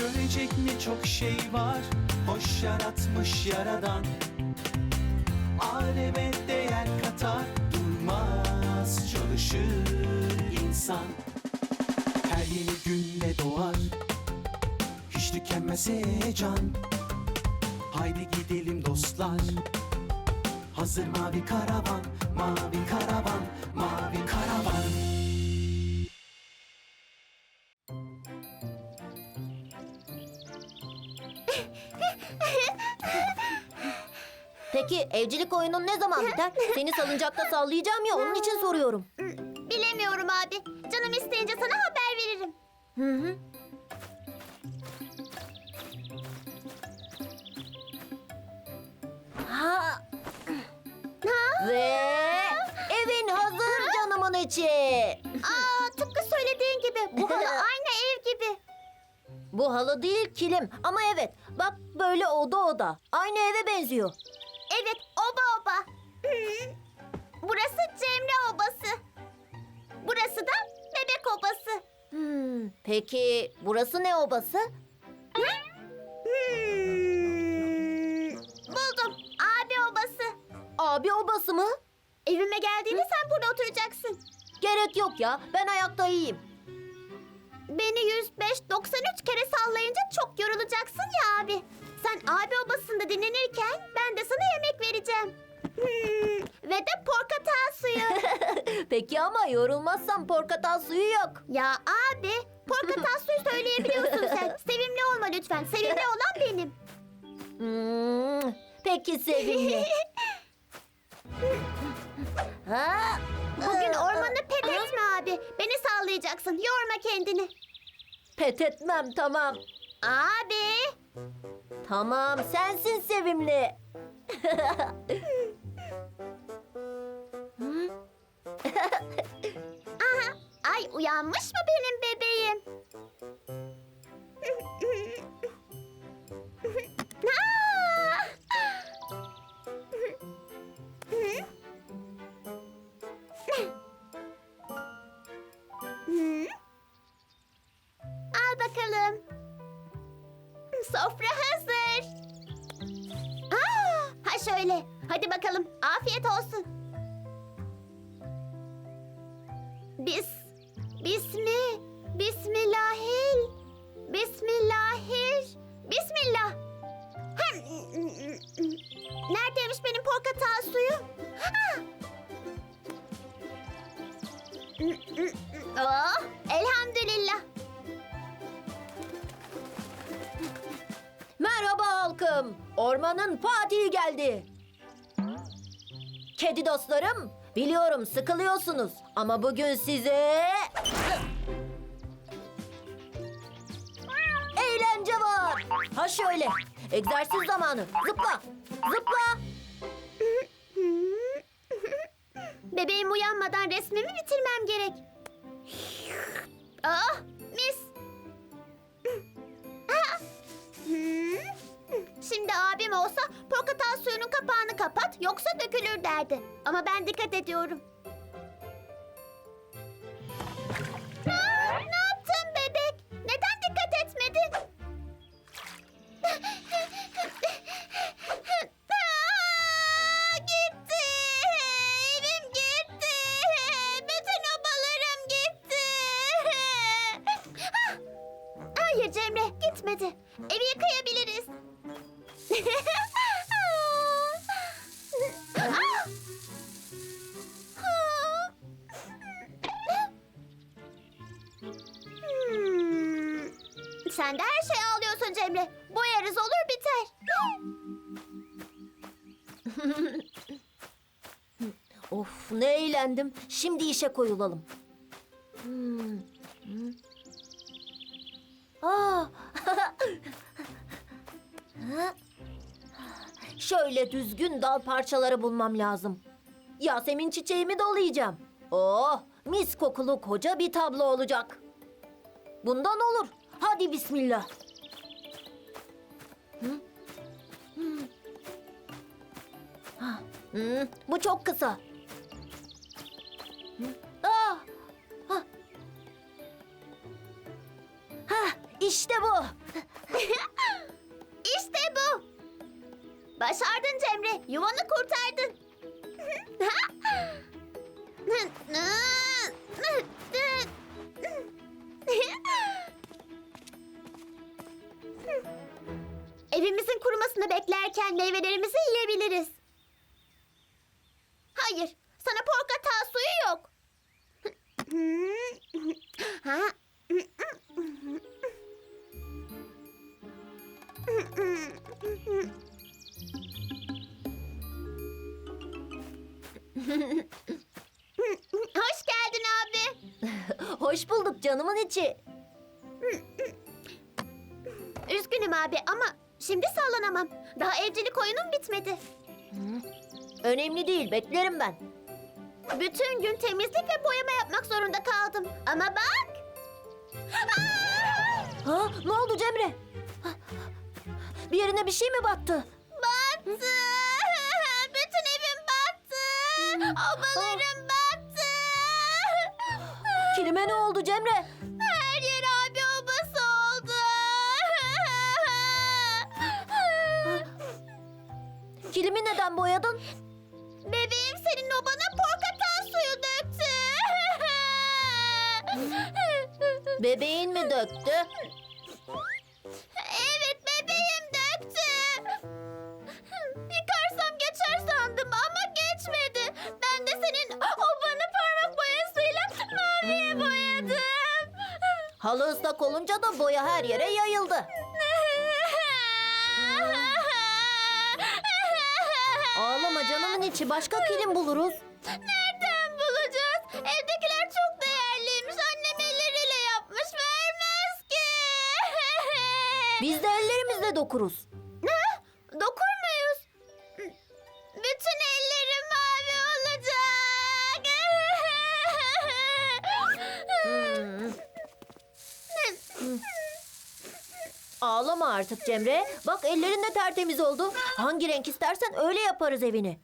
Görecek ne çok şey var? Hoş yaratmış yaradan. Aleme değer katar Durmaz çalışır insan. Her yeni günle doğar Hiç tükenmez heyecan. Haydi gidelim dostlar. Hazır mavi karavan Mavi karavan Mavi karavan Peki evcilik oyunun ne zaman biter? Seni salıncakta sallayacağım ya onun için soruyorum. Bilemiyorum abi. Canım isteyince sana haber veririm. Hı hı. Ha. Ve evin hazır canımın içi. Aa tıpkı söylediğin gibi. Bu halı aynı ev gibi. Bu halı değil kilim ama evet bak böyle oda oda. Aynı eve benziyor. Peki burası ne obası? Hmm. Buldum. Abi obası. Abi obası mı? Evime geldiğinde sen burada oturacaksın. Gerek yok ya ben ayakta iyiyim. Beni 105-93 kere sallayınca çok yorulacaksın ya abi. Sen abi obasında dinlenirken ben de sana yemek vereceğim. Hmm, Ve de portakal suyu. Peki ama yorulmazsam portakal suyu yok. ya abi portakal suyu söyleyebiliyorsun sen. Sevimli olma lütfen. Sevimli olan benim. Hmm, peki sevimli. ha? Bugün ormanı pet etme abi. Beni sallayacaksın. Yorma kendini. Pet etmem tamam. Abi. Tamam sensin sevimli. Aha, ay uyanmış mı benim ha şöyle. Hadi bakalım. Afiyet olsun. Bis, bismi, bismillahil, bismillahir, bismillah. Hem, neredeymiş benim portakal suyu? Ha! Oh, elhamdülillah. Merhaba halkım. Ormanın Fatih'i geldi. Kedi dostlarım, biliyorum sıkılıyorsunuz ama bugün size eğlence var. Ha şöyle. Egzersiz zamanı. Zıpla. Zıpla. Bebeğim uyanmadan resmimi bitirmem gerek. Ama ben dikkat ediyorum. Sen de her şeyi ağlıyorsun Cemre. Boyarız olur biter. Of ne eğlendim. Şimdi işe koyulalım. Hmm. hmm. Aa. Ha? Şöyle düzgün dal parçaları bulmam lazım. Yasemin çiçeğimi dolayacağım. Oh, mis kokulu koca bir tablo olacak. Bundan olur. Hadi bismillah. Hı? Hı. Ha, hı, bu çok kısa. Kurumasını beklerken meyvelerimizi yiyebiliriz. Hayır, sana portakal suyu yok. Ha? Hoş geldin abi. Hoş bulduk canımın içi. Üzgünüm abi ama şimdi sallanamam. Daha evcilik oyunum bitmedi. Önemli değil beklerim ben. Bütün gün temizlik ve boyama yapmak zorunda kaldım. Ama bak. Aa! Ha, ne oldu Cemre? Bir yerine bir şey mi battı? Battı. Bütün evim battı. Obalarım battı. Kilime ne oldu Cemre? Kilimi neden boyadın? Bebeğim senin obana portakal suyu döktü. Bebeğin mi döktü? Evet bebeğim döktü. Yıkarsam geçer sandım ama geçmedi. Ben de senin obanı parmak boyasıyla maviye boyadım. Halı ıslak olunca da boya her yere yayıldı. Ağlama canımın içi başka kilim buluruz. Nereden bulacağız? Evdekiler çok değerliymiş. Annem elleriyle yapmış. Vermez ki. Biz de ellerimizle dokuruz. Ağlama artık Cemre. Bak ellerin de tertemiz oldu. Hangi renk istersen öyle yaparız evini.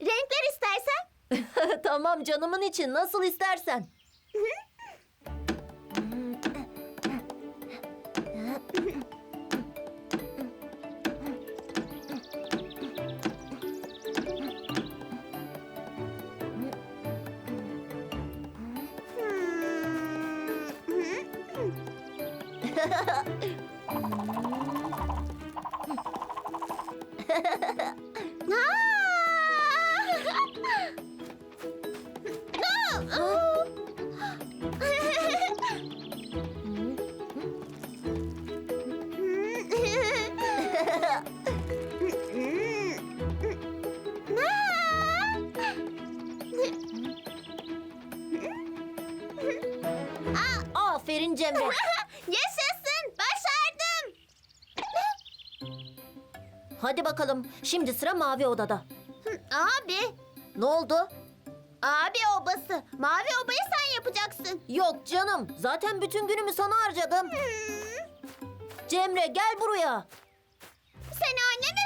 Renkler istersen. tamam canımın için nasıl istersen. Aferin Cemre. Yaşasın! Başardım! Hadi bakalım. Şimdi sıra mavi odada. Abi, Ne oldu? abi obası. Mavi obayı sen yapacaksın. Yok canım. Zaten bütün günümü sana harcadım. Cemre gel buraya. Sen anneme?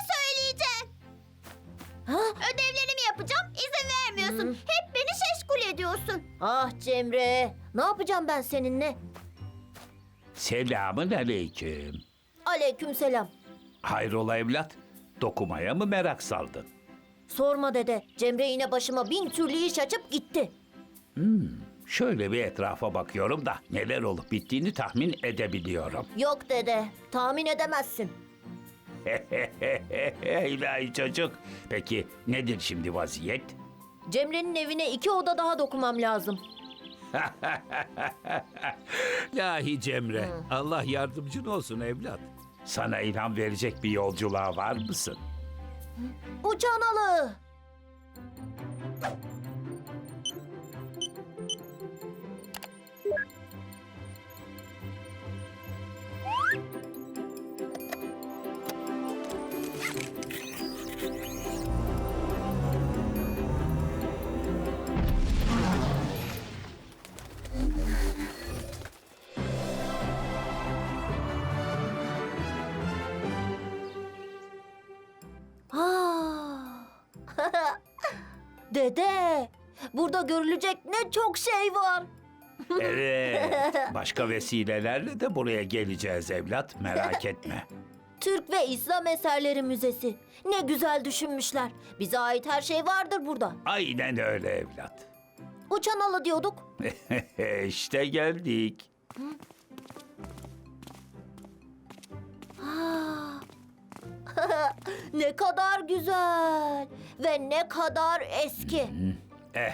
Ödevlerimi yapacağım, izin vermiyorsun. Hep beni şeşkul ediyorsun. Ah Cemre. Ne yapacağım ben seninle? Selamın aleyküm. Aleykümselam. Hayrola evlat? Dokumaya mı merak saldın? Sorma dede. Cemre yine başıma bin türlü iş açıp gitti. Şöyle bir etrafa bakıyorum da neler olup bittiğini tahmin edebiliyorum. Yok dede. Tahmin edemezsin. İlahi çocuk. Peki nedir şimdi vaziyet? Cemre'nin evine iki oda daha dokumam lazım. Lahi Cemre, Allah yardımcın olsun evlat. Sana ilham verecek bir yolculuğa var mısın? Uçan Dede, burada görülecek ne çok şey var. Evet. Başka vesilelerle de buraya geleceğiz evlat. Merak etme. Türk ve İslam Eserleri Müzesi. Ne güzel düşünmüşler. Bize ait her şey vardır burada. Aynen öyle evlat. Uçan halı diyorduk. işte geldik. Ne kadar güzel ve ne kadar eski. Eh,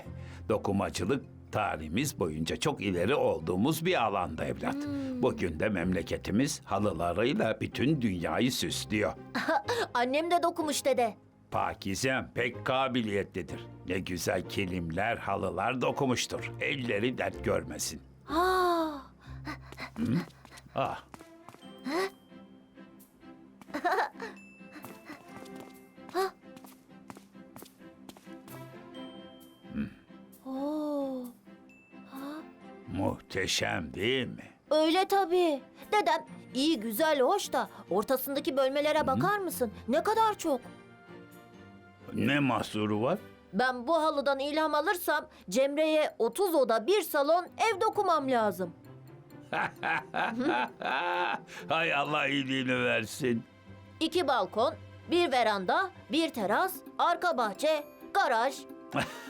dokumacılık tarihimiz boyunca çok ileri olduğumuz bir alanda evlat. Bugün de memleketimiz halılarıyla bütün dünyayı süslüyor. Annem de dokumuş dede. Pakizem pek kabiliyetlidir. Ne güzel kilimler, halılar dokumuştur. Elleri dert görmesin. Ha, Ah, muhteşem değil mi? Öyle tabii. Dedem iyi güzel hoş da ortasındaki bölmelere bakar mısın? Ne kadar çok. Ne mahsuru var? Ben bu halıdan ilham alırsam Cemre'ye 30 oda bir salon ev dokumam lazım. Hay Allah iyiliğini versin. İki balkon, bir veranda, bir teras, arka bahçe, garaj.